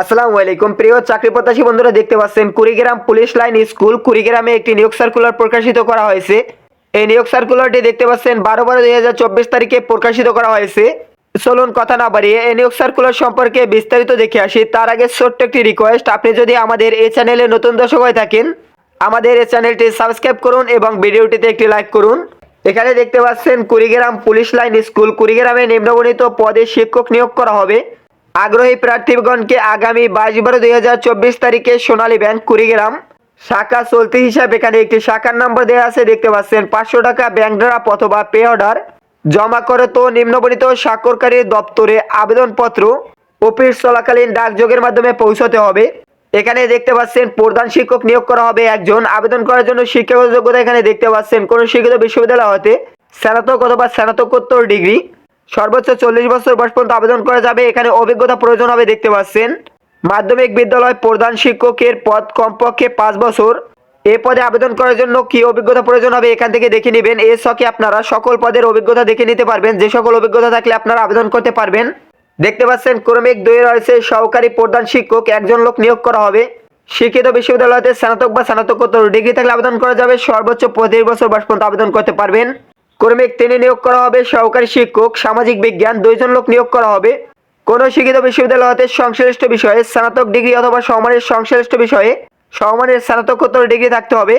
আসসালামু আলাইকুম। প্রিয় চাকরি প্রত্যাশী বন্ধুরা, দেখতে পাচ্ছেন কুড়িগ্রাম পুলিশ লাইন স্কুল। কুড়িগ্রামে একটি নিয়োগ সার্কুলার প্রকাশিত করা হয়েছে। এই নিয়োগ সার্কুলারটি দেখতে পাচ্ছেন, বারো বারো দুই হাজার চব্বিশ তারিখে প্রকাশিত করা হয়েছে। চলুন কথা না বাড়িয়ে এই নিয়োগ সার্কুলার সম্পর্কে বিস্তারিত দেখে আসি। তার আগে ছোট্ট একটি রিকোয়েস্ট আপনি যদি আমাদের এই চ্যানেলে নতুন দর্শক হয়ে থাকেন, আমাদের এই চ্যানেলটি সাবস্ক্রাইব করুন এবং ভিডিওটিতে একটি লাইক করুন। এখানে দেখতে পাচ্ছেন, কুড়িগ্রাম পুলিশ লাইন স্কুল, কুড়িগ্রামে নিম্নবর্ণিত পদে শিক্ষক নিয়োগ করা হবে। আগ্রহী প্রার্থীগণকে আগামী বাইশ বারো দুই হাজার চব্বিশ তারিখে সোনালী ব্যাংক কুড়িগ্রাম শাখা চলতি হিসাবে এখানে একটি শাখার নম্বর দেওয়া আছে। দেখতে পাচ্ছেন, পাঁচশো টাকা ব্যাংক ড্রাফট অথবা পে অর্ডার। জমা করে তো নিম্নবর্ণিত স্বাক্ষরকারী দপ্তরে আবেদনপত্র। অফিস চলাকালীন ডাকযোগের মাধ্যমে পৌঁছতে হবে। এখানে দেখতে পাচ্ছেন, প্রধান শিক্ষক নিয়োগ করা হবে একজন। আবেদন করার জন্য শিক্ষাগত যোগ্যতা এখানে দেখতে পাচ্ছেন, কোন শিক্ষিত বিশ্ববিদ্যালয় হতে স্নাতক অথবা স্নাতকোত্তর ডিগ্রি। সর্বোচ্চ চল্লিশ বছর বয়স পর্যন্ত আবেদন করা যাবে। এখানে অভিজ্ঞতা প্রয়োজন হবে, দেখতে পাচ্ছেন। মাধ্যমিক বিদ্যালয় প্রধান শিক্ষকের পদ কমপক্ষে পাঁচ বছর। এ পদে আবেদন করার জন্য কি অভিজ্ঞতা প্রয়োজন হবে, এখান থেকে দেখে নেবেন। এর ছকে আপনারা সকল পদের অভিজ্ঞতা দেখে নিতে পারবেন। যে সকল অভিজ্ঞতা থাকলে আপনারা আবেদন করতে পারবেন। দেখতে পাচ্ছেন, ক্রমিক দুই রয়েছে সহকারী প্রধান শিক্ষক, একজন লোক নিয়োগ করা হবে। শিক্ষিত বিশ্ববিদ্যালয়তে স্নাতক বা স্নাতকোত্তর ডিগ্রি থাকলে আবেদন করা যাবে। সর্বোচ্চ পঁচিশ বছর বয়স পর্যন্ত আবেদন করতে পারবেন। ক্রমিক তিনে নিয়োগ করা হবে, সহকারী শিক্ষক, সামাজিক বিজ্ঞান, দুইজন লোক নিয়োগ করা হবে। কোন শিক্ষিত বিশ্ববিদ্যালয় হতে সংশ্লিষ্ট বিষয়ে স্নাতক ডিগ্রি অথবা সমমানের সংশ্লিষ্ট বিষয়ে সমমানের স্নাতকোত্তর ডিগ্রি থাকতে হবে।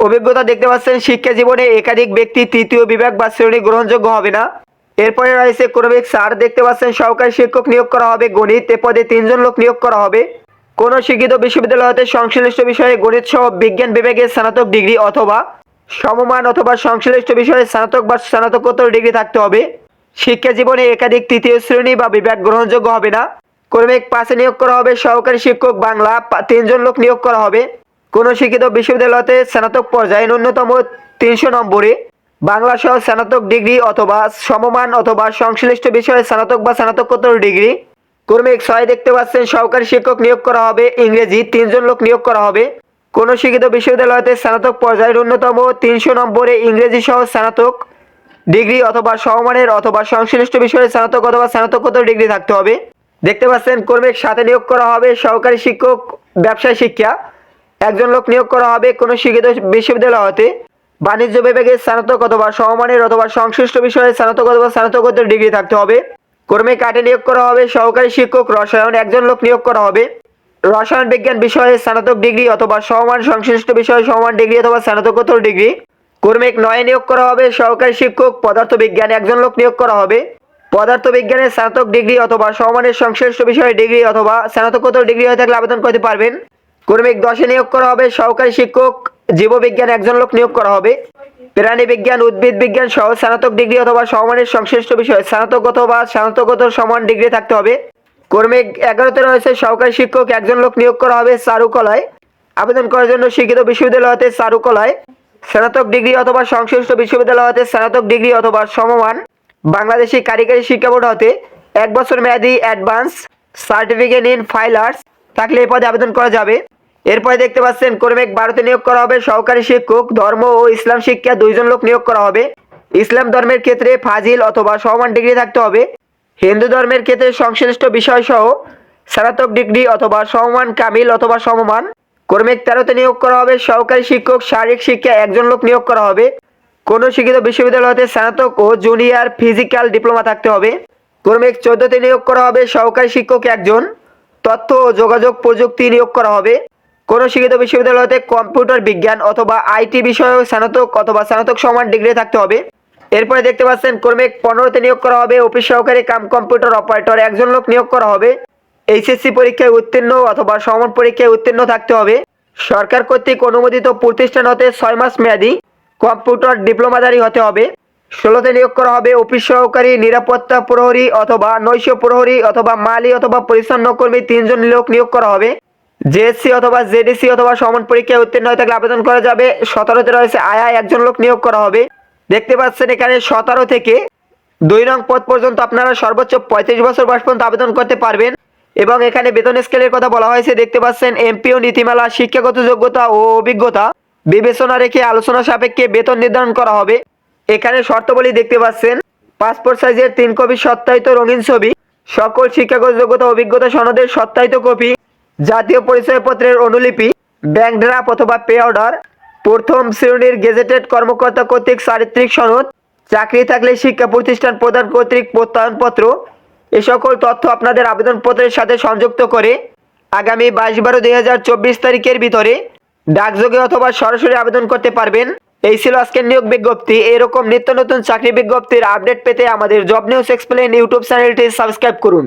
অভিজ্ঞতা দেখতে পাচ্ছেন, শিক্ষা জীবনে একাধিক ব্যক্তি তৃতীয় বিভাগ বা শ্রেণি গ্রহণযোগ্য হবে না। এরপরে রয়েছে ক্রমিক স্যার, দেখতে পাচ্ছেন, সহকারী শিক্ষক নিয়োগ করা হবে, গণিত এ পদে তিনজন লোক নিয়োগ করা হবে। কোন শিক্ষিত বিশ্ববিদ্যালয় হতে সংশ্লিষ্ট বিষয়ে গণিত সহ বিজ্ঞান বিভাগের স্নাতক ডিগ্রি অথবা সমমান অথবা সংশ্লিষ্ট বিষয়ে স্নাতক বা স্নাতকোত্তর ডিগ্রি থাকতে হবে। শিক্ষা জীবনে একাধিক তৃতীয় শ্রেণি বা বিভাগ গ্রহণযোগ্য হবে না। ক্রমিক পাশে নিয়োগ করা হবে, সহকারী শিক্ষক, বাংলা তিনজন লোক নিয়োগ করা হবে। কোন শিক্ষিত বিশ্ববিদ্যালয়তে স্নাতক পর্যায়ে ন্যূনতম তিনশো নম্বরে। বাংলা সহ স্নাতক ডিগ্রি অথবা সমমান অথবা সংশ্লিষ্ট বিষয়ে স্নাতক বা স্নাতকোত্তর ডিগ্রি। ক্রমিক ছয় দেখতে পাচ্ছেন, সহকারী শিক্ষক নিয়োগ করা হবে, ইংরেজি তিনজন লোক নিয়োগ করা হবে। কোন শিক্ষিত বিশ্ববিদ্যালয়তে স্নাতক পর্যায়ের অন্যতম তিনশো নম্বরে ইংরেজি সহ স্নাতক ডিগ্রি অথবা সমমানের অথবা সংশ্লিষ্ট বিষয়ে স্নাতক অথবা স্নাতকোত্তর ডিগ্রি থাকতে হবে। দেখতে পাচ্ছেন, কর্মীর সাথে নিয়োগ করা হবে সহকারী শিক্ষক, ব্যবসায় শিক্ষা। একজন লোক নিয়োগ করা হবে কোনো শিক্ষিত বিশ্ববিদ্যালয় হতে বাণিজ্য বিভাগে স্নাতক অথবা সমমানের অথবা সংশ্লিষ্ট বিষয়ে স্নাতক অথবা স্নাতকোত্তর ডিগ্রি থাকতে হবে। কর্মী কাটে নিয়োগ করা হবে সহকারী শিক্ষক, রসায়ন, একজন লোক নিয়োগ করা হবে। রসায়ন বিজ্ঞান বিষয়ে স্নাতক ডিগ্রি অথবা সমমান সংশ্লিষ্ট বিষয়ে সমান ডিগ্রি অথবা স্নাতকোত্তর ডিগ্রি। কর্মিক নয় নিয়োগ করা হবে, সহকারী শিক্ষক পদার্থ বিজ্ঞান একজন লোক নিয়োগ করা হবে। পদার্থ বিজ্ঞানের স্নাতক ডিগ্রি অথবা সমমানের সংশ্লিষ্ট বিষয়ে ডিগ্রি অথবা স্নাতকোত্তর ডিগ্রি হয়ে থাকলে আবেদন করতে পারবেন। কর্মিক দশে নিয়োগ করা হবে, সহকারী শিক্ষক, জীববিজ্ঞান একজন লোক নিয়োগ করা হবে। প্রাণী বিজ্ঞান উদ্ভিদ বিজ্ঞান সহ স্নাতক ডিগ্রি অথবা সমমানের সংশ্লিষ্ট বিষয়ে স্নাতক অথবা স্নাতকোত্তর সমান ডিগ্রি থাকতে হবে। কর্মিক এগারোতে রয়েছে সহকারী শিক্ষক, একজন লোক নিয়োগ করা হবে চারুকলায়। আবেদন করার জন্য শিক্ষিত বিশ্ববিদ্যালয় হতে চারুকলায়। স্নাতক ডিগ্রি অথবা সংশ্লিষ্ট বিশ্ববিদ্যালয় হতে স্নাতক ডিগ্রি অথবা সমমান। বাংলাদেশি কারিগরি শিক্ষা বোর্ড হতে এক বছর মেয়াদি advance certificate in fine arts. থাকলে এই পদে আবেদন করা যাবে। এরপরে দেখতে পাচ্ছেন কর্মিক ভারতে নিয়োগ করা হবে সহকারী শিক্ষক, ধর্ম ও ইসলাম শিক্ষা দুইজন লোক নিয়োগ করা হবে। ইসলাম ধর্মের ক্ষেত্রে ফাজিল অথবা সমান ডিগ্রি থাকতে হবে। হিন্দু ধর্মের ক্ষেত্রে সংশ্লিষ্ট বিষয় সহ স্নাতক ডিগ্রি অথবা সমমান কামিল অথবা সমমান। কর্মিক তেরোতে নিয়োগ করা হবে। সহকারী শিক্ষক, শারীরিক শিক্ষা একজন লোক নিয়োগ করা হবে। কোনো শিক্ষিত বিশ্ববিদ্যালয় হতে স্নাতক ও জুনিয়র ফিজিক্যাল ডিপ্লোমা থাকতে হবে। কর্মিক চোদ্দতে নিয়োগ করা হবে। সহকারী শিক্ষক একজন। তথ্য ও যোগাযোগ প্রযুক্তি নিয়োগ করা হবে। কোনো শিক্ষিত বিশ্ববিদ্যালয় হতে কম্পিউটার বিজ্ঞান অথবা আইটি বিষয়ে স্নাতক অথবা স্নাতক সমান ডিগ্রি থাকতে হবে। এরপরে দেখতে পাচ্ছেন, কর্মিক পনেরোতে নিয়োগ করা হবে, অফিস সহকারী কাম কম্পিউটার অপারেটর, একজন লোক নিয়োগ করা হবে। এইচএসসি পরীক্ষায় উত্তীর্ণ অথবা সমান পরীক্ষায় উত্তীর্ণ থাকতে হবে। সরকার কর্তৃক অনুমোদিত প্রতিষ্ঠান হতে ছয় মাস মেয়াদি কম্পিউটার ডিপ্লোমাধারী হতে হবে। ষোলোতে নিয়োগ করা হবে, অফিস সহকারী, নিরাপত্তা প্রহরী অথবা নৈশ প্রহরী অথবা মালি অথবা পরিচ্ছন্ন কর্মী তিনজন লোক নিয়োগ করা হবে। জেএসসি অথবা জেডিসি অথবা সমান পরীক্ষায় উত্তীর্ণ হয়ে থাকলে আবেদন করা যাবে। সতেরোতে রয়েছে আয়া, একজন লোক নিয়োগ করা হবে। দেখতে পাচ্ছেন এখানে সতেরো থেকে দুই নং পদ পর্যন্ত আপনারা সর্বোচ্চ পঁয়ত্রিশ বছর বয়স পর্যন্ত আবেদন করতে পারবেন। এবং এখানে বেতন স্কেলের কথা বলা হয়েছে, দেখতে পাচ্ছেন এমপিও নীতিমালা, শিক্ষাগত যোগ্যতা ও অভিজ্ঞতা বিবেচনা রেখে আলোচনা সাপেক্ষে বেতন নির্ধারণ করা হবে। এখানে শর্তাবলী দেখতে পাচ্ছেন পাসপোর্ট সাইজের তিন কপি সত্যায়িত রঙিন ছবি, সকল শিক্ষাগত যোগ্যতা, অভিজ্ঞতা সনদের সত্যায়িত কপি, জাতীয় পরিচয়পত্রের অনুলিপি ব্যাংক ড্রাফট অথবা পে অর্ডার প্রথম শ্রেণির গেজেটেড কর্মকর্তা কর্তৃক চারিত্রিক সনদ, চাকরি থাকলে শিক্ষা প্রতিষ্ঠান প্রদান কর্তৃক প্রত্যয়নপত্র, এ সকল তথ্য আপনাদের আবেদনপত্রের সাথে সংযুক্ত করে আগামী বাইশ বারো দুই হাজার চব্বিশ তারিখের ভিতরে ডাকযোগে অথবা সরাসরি আবেদন করতে পারবেন। এই ছিল আজকের নিয়োগ বিজ্ঞপ্তি। এরকম নিত্য নতুন চাকরি বিজ্ঞপ্তির আপডেট পেতে আমাদের জব নিউজ এক্সপ্লেন ইউটিউব চ্যানেলটি সাবস্ক্রাইব করুন।